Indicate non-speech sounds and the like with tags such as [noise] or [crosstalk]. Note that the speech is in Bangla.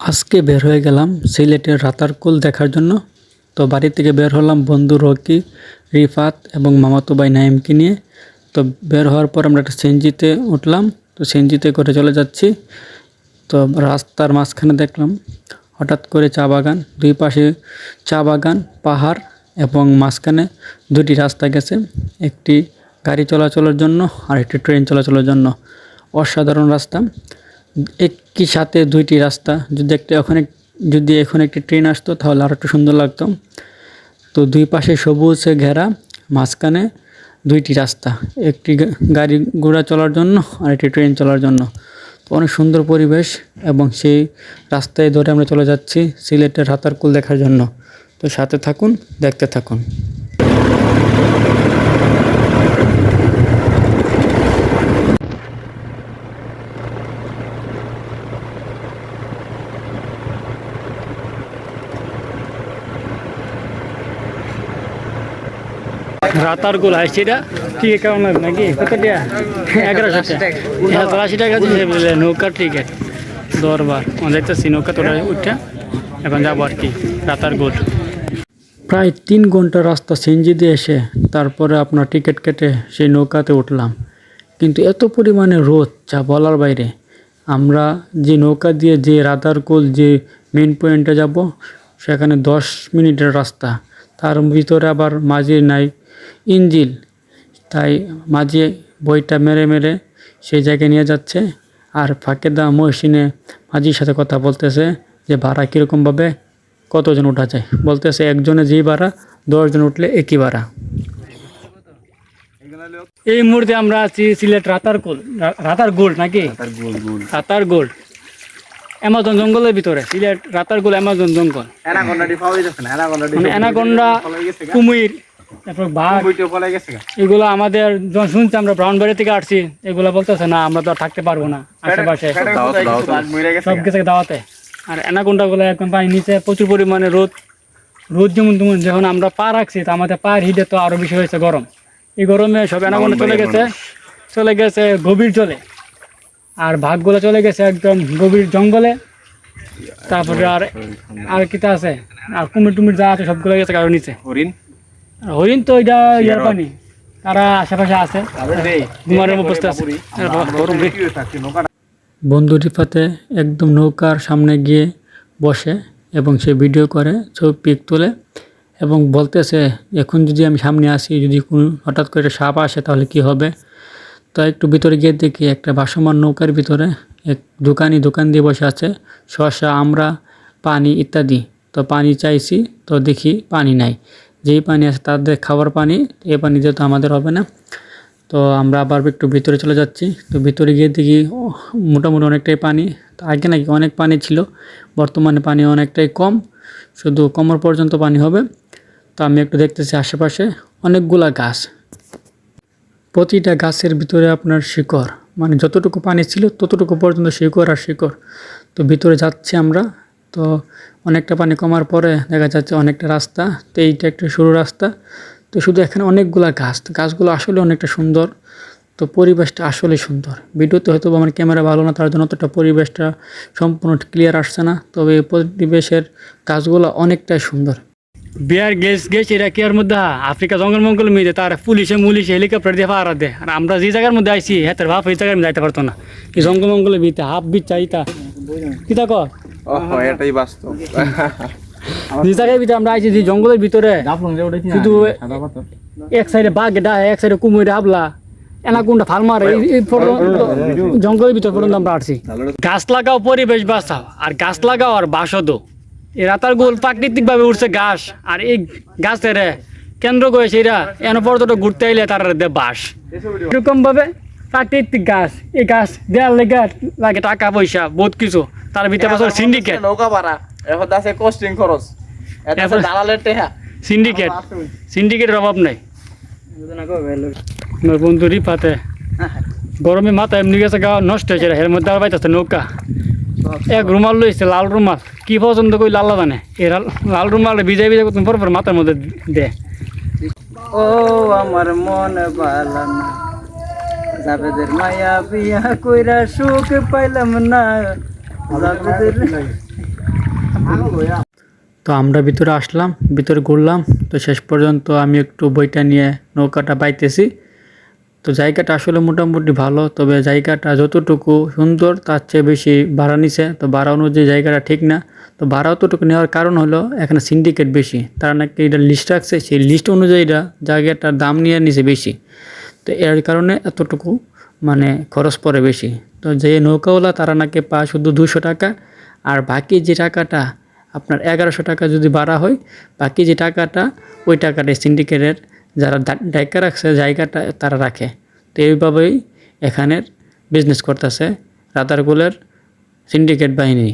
আজকে বের হয়ে গেলাম সিলেটের রাতারকুল দেখার জন্য। তো বাড়ি থেকে বের হলাম বন্ধু রকি, রিফাত এবং মামাতো নাইমকে নিয়ে। তো বের হওয়ার পর আমরা একটা সেনজিতে উঠলাম। তো সেনজিতে করে চলে যাচ্ছি। তো রাস্তার মাঝখানে দেখলাম হঠাৎ করে চা বাগান, দুই পাশে চা বাগান, পাহাড় এবং মাঝখানে দুটি রাস্তা গেছে। একটি গাড়ি চলাচলের জন্য আর একটি ট্রেন চলাচলের জন্য। অসাধারণ রাস্তা। একই সাথে দুইটি রাস্তা। যদি একটা ওখানে যদি এখন একটি ট্রেন আসতো, তাহলে আরও একটু সুন্দর লাগতো। তো দুই পাশে সবুজে ঘেরা, মাঝখানে দুইটি রাস্তা। একটি গাড়ি ঘোড়া চলার জন্য আর একটি ট্রেন চলার জন্য। তো অনেক সুন্দর পরিবেশ এবং সেই রাস্তায় ধরে আমরা চলে যাচ্ছি সিলেটের হাতারকুল দেখার জন্য। তো সাথে থাকুন, দেখতে থাকুন। রাতার গোল আসছে এটা টিকিট কেমন লাগবে নাকি? কত টাকা? এগারোশো টাকা। একশো আশি টাকা দিয়েছে বুঝলে নৌকার টিকিট দরবার। দেখতেছি নৌকা তোরা উঠে। এখন যাব আর কি রাতার গোল প্রায় তিন ঘণ্টা রাস্তা সিএনজি দিয়ে এসে তারপরে আপনার টিকিট কেটে সেই নৌকাতে উঠলাম। কিন্তু এত পরিমাণে রোদ যা বলার বাইরে। আমরা যে নৌকা দিয়ে যে রাতার রাতারকুল যে মেন পয়েন্টে যাব সেখানে দশ মিনিটের রাস্তা। তার ভিতরে আবার মাঝে নাই ইঞ্জিল। তাই মাঝে বইটা মেরে মেরে সেই জায়গায় নিয়ে যাচ্ছে আর ফাঁকে দা মহসিনে মাঝির সাথে কথা বলতেছে যে ভাড়া কীরকমভাবে? কতজন ওঠা যায়? বলতেছে একজনে যেই ভাড়া দশজন উঠলে একই ভাড়া। এই মুহূর্তে আমরা আছি সিলেট রাতারকুল রা- রাতার গোল্ড নাকি? রাতার গোল্ড অ্যামাজন জঙ্গলের ভিতরে সিলেট রাতার গোল অ্যামাজন জঙ্গল। মানে অ্যানাকোন্ডা কুমির তারপর বাঘ বইটা গেছে এগুলো আমাদের যখন শুনছি আমরা ব্রাউনবাড়ি থেকে আসছি এগুলো বলতেছে না আমরা তো আর থাকতে পারব না আশেপাশে। বাঘ মরে গেছে সব কিছু দাওয়াতে। আর অ্যানাকোন্ডা গুলো পানি নিচে প্রচুর পরিমাণে রোদ। রোদ যেমন তেমন যখন আমরা পা রাখছি তো আমাদের পায়ের হিটে তো আরও বেশি হয়েছে গরম। এই গরমে সব অ্যানাকোন্ডা চলে গেছে চলে গেছে গভীর জলে। আর ভাগগুলো চলে গেছে একদম গভীর জঙ্গলে। তারপরে আর আর কিতা আছে? আর কুমির টুমির যা আছে সবগুলো গেছে কারও নিচে। হরিণ? হরিণ তো এটা ইয়ার পানি তারা আশেপাশে আছে। ঘুমারের অবস্থা আছে। আর বাবা, গরম রে। বন্ধু রিফাতে একদম নৌকার সামনে গিয়ে বসে এবং সে ভিডিও করে ছবি পিক তোলে এবং বলতেছে এখন যদি আমি সামনে আসি যদি কোনো হঠাৎ করে সাপ আসে তাহলে কি হবে? তো একটু ভিতরে গিয়ে দেখি একটা ভাসমান নৌকার ভিতরে এক দোকানি দোকান দিয়ে বসে আছে শসা আমরা পানি ইত্যাদি। তো পানি চাইছি তো দেখি পানি নাই। যেই পানি আছে তাদের খাবার পানি, এই পানি দিয়ে তো আমাদের হবে না। তো আমরা আবার একটু ভিতরে চলে যাচ্ছি। তো ভিতরে গিয়ে দেখি, মোটামুটি অনেকটাই পানি। আগে নাকি অনেক পানি ছিল, বর্তমানে পানি অনেকটাই কম। শুধু কোমর পর্যন্ত পানি হবে। তো আমি একটু দেখতেছি আশেপাশে অনেকগুলা গাছ। প্রতিটা গাছের ভিতরে আপনার শিকড়। মানে যতটুকু পানি ছিল, ততটুকু পর্যন্ত শিকড় আর শিকড়। তো ভিতরে যাচ্ছি আমরা। তো অনেকটা পানি কমার পরে দেখা যাচ্ছে অনেকটা রাস্তা, তো এইটা একটা সরু রাস্তা। তো শুধু এখানে অনেকগুলা গাছ গাছগুলো আসলে অনেকটা সুন্দর, তো পরিবেশটা আসলে সুন্দর। ভিডিওতে হয়তো আমার ক্যামেরা ভালো না, তার জন্য অতটা পরিবেশটা সম্পূর্ণ ক্লিয়ার আসছে না, তবে পরিবেশের গাছগুলো অনেকটাই সুন্দর। বিয়ার গেস গেছে এরা কি আর মধ্যে? আফ্রিকা জঙ্গল মঙ্গল মিলে, তার পুলিশে, মুলিশে হেলিকপ্টার দিয়ে পাহারা দেয়। আর আমরা যে জায়গার মধ্যে আইছি, হেতের ভাব এই জায়গায় যাইতে পারতো না। এই জঙ্গল মঙ্গলের ভিতরে হাফ বিচ চাইতা কিতা কর? ওহ এটাই বাস্তব। [laughs] ভিতরে আমরা আইছি যে জঙ্গলের ভিতরে। শুধু এক সাইডে বাঘ এটা এক সাইডে কুমির হাবলা। এনাকুন্ডা ফাল মারে এই- এই জঙ্গলের ভিতর পর্যন্ত আমরা আসছি গাছ লাগাও পরিবেশ বাঁচাও আর গাছ লাগাও আর বাসও দো এই রাতার গোল প্রাকৃতিক ভাবে উঠছে ঘাস আর এই গাছের কেন্দ্র করে সেটা এন পর্যটক ঘুরতে আইলে তার দে বাস। এরকম ভাবে প্রাকৃতিক গাছ এই গাছ দেওয়ার লেগে লাগে টাকা পয়সা বহুত কিছু। তার ভিতরে বছর সিন্ডিকেট। নৌকা ভাড়া এখন আছে কোস্টিং খরচ। এটা আছে দালালের টেহা। সিন্ডিকেট। সিন্ডিকেটের অভাব নাই। আমার বন্ধু রিফাতে। গরমে মাথা এমনি গেছে গা নষ্ট হয়েছে এর মধ্যে আর পাইতেছে নৌকা। এক রুমাল লইছে লাল রুমাল। কি পছন্দ করি লাল জানে এই লাল- রুমাল ভিজাই ভিজাই তুমি পর পর মাথার মধ্যে দে। ও আমার মন বালা না। জাবেদের মায়া বিয়া কইরা সুখ পাইলাম না। তো আমরা ভিতরে আসলাম, ভিতরে ঘুরলাম। তো শেষ পর্যন্ত আমি একটু বইটা নিয়ে নৌকাটা পাইতেছি তো জায়গাটা আসলে মোটামুটি ভালো, তবে জায়গাটা যতটুকু সুন্দর তার চেয়ে বেশি ভাড়া নিছে। তো ভাড়া অনুযায়ী জায়গাটা ঠিক না। তো ভাড়া অতটুকু নেওয়ার কারণ হলো এখানে সিন্ডিকেট বেশি। তারা নাকি এটা লিস্ট রাখছে, সেই লিস্ট অনুযায়ী জায়গাটার দাম নিয়ে নিছে বেশি। তো এর কারণে এতটুকু মানে খরচ পড়ে বেশি। তো যে নৌকাওয়ালা তারা নাকি পা শুধু দুশো টাকা, আর বাকি যে টাকাটা আপনার এগারোশো টাকা যদি বাড়া হয়, বাকি যে টাকাটা ওই টাকাটা সিন্ডিকেটের যারা ডাইকা রাখছে জায়গাটা তারা রাখে। তো এইভাবেই এখানের বিজনেস করতেছে রাতারগুলের সিন্ডিকেট বাহিনী।